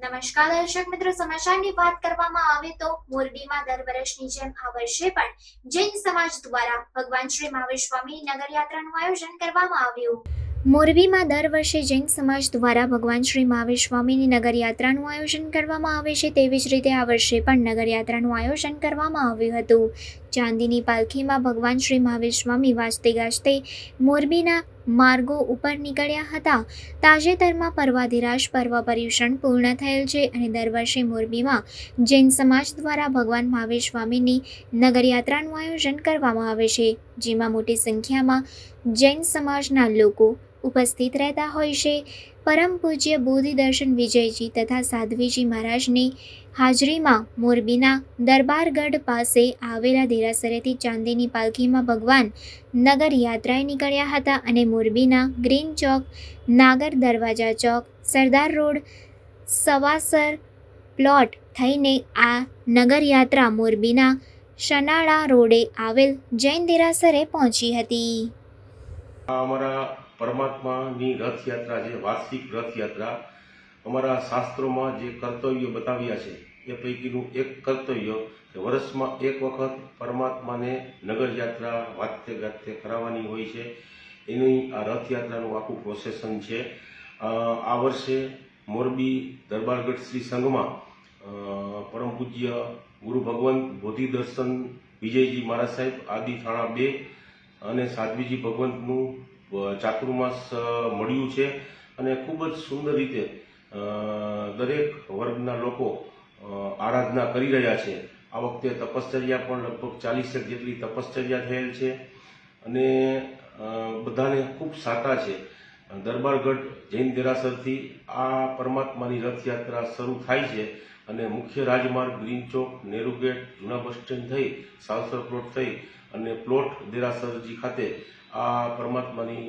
નમસ્કાર દર્શક મિત્રો, સમાચારની વાત કરવામાં આવે તો મોરબીમાં દર વર્ષની જેમ આ વર્ષે પણ જૈન સમાજ દ્વારા ભગવાન શ્રી મહાવીર સ્વામી નગર યાત્રાનું આયોજન કરવામાં આવ્યું. મોરબીમાં દર વર્ષે જૈન સમાજ દ્વારા ભગવાન શ્રી મહાવીર સ્વામીની નગરયાત્રાનું આયોજન કરવામાં આવે છે તેવી જ રીતે આ વર્ષે પણ નગર યાત્રાનું આયોજન કરવામાં આવ્યું હતું. ચાંદીની પાલખીમાં ભગવાન શ્રી મહાવીર સ્વામી વાજતે ગાજતે મોરબીના માર્ગો ઉપર નીકળ્યા હતા. તાજેતરમાં પર્વાધિરાજ પર્વ પર્યુષણ પૂર્ણ થયેલ છે અને દર વર્ષે મોરબીમાં જૈન સમાજ દ્વારા ભગવાન મહાવીર સ્વામીની નગરયાત્રાનું આયોજન કરવામાં આવે છે, જેમાં મોટી સંખ્યામાં જૈન સમાજના લોકો ઉપસ્થિત રહેતા હોય છે. પરમ પૂજ્ય બોધિ દર્શન વિજયજી તથા સાધ્વીજી મહારાજની હાજરીમાં મોરબીના દરબારગઢ પાસે આવેલા દેરાસરેથી ચાંદીની પાલખીમાં ભગવાન નગર યાત્રાએ નીકળ્યા હતા અને મોરબીના ગ્રીન ચોક, નાગર દરવાજા ચોક, સરદાર રોડ, સવાસર પ્લોટ થઈને આ નગર યાત્રા મોરબીના શનાળા રોડે આવેલ જૈન દેરાસરે પહોંચી હતી. અમારા પરમાત્માની રથયાત્રા જે વાર્ષિક રથયાત્રા અમારા શાસ્ત્રોમાં જે કર્તવ્યો બતાવ્યા છે, એ પૈકીનું એક કર્તવ્ય કે વર્ષમાં એક વખત પરમાત્માને નગરયાત્રા વાતે ગાતે કરાવવાની હોય છે. એની આ રથયાત્રાનું આખું પ્રોસેસન છે. આ વર્ષે મોરબી દરબારગઢ શ્રી સંઘમાં પરમ પૂજ્ય ગુરુ ભગવંત બોધિ દર્શન વિજયજી મહારાજ સાહેબ આદિ થાણા બે અને સાધ્વીજી ભગવંતનું ચાતુર્માસ મળ્યું છે અને ખૂબ જ સુંદર રીતે દરેક વર્ગના લોકો આરાધના કરી રહ્યા છે. આ વખતે તપશ્ચર્યા પણ લગભગ ચાલીસેક જેટલી તપશ્ચર્યા થયેલ છે અને બધાને ખૂબ સાતા છે. દરબારગઢ જૈન દેરાસરથી આ પરમાત્માની રથયાત્રા શરૂ થાય છે અને મુખ્ય રાજમાર્ગ ગ્રીન ચોક, નેહરુ ગેટ, જૂના બસ સ્ટેન્ડ થઈ, સાવસર પ્લોટ થઈ અને પ્લોટ દેરાસરજી ખાતે આ પરમાત્માની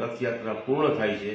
રથયાત્રા પૂર્ણ થાય છે.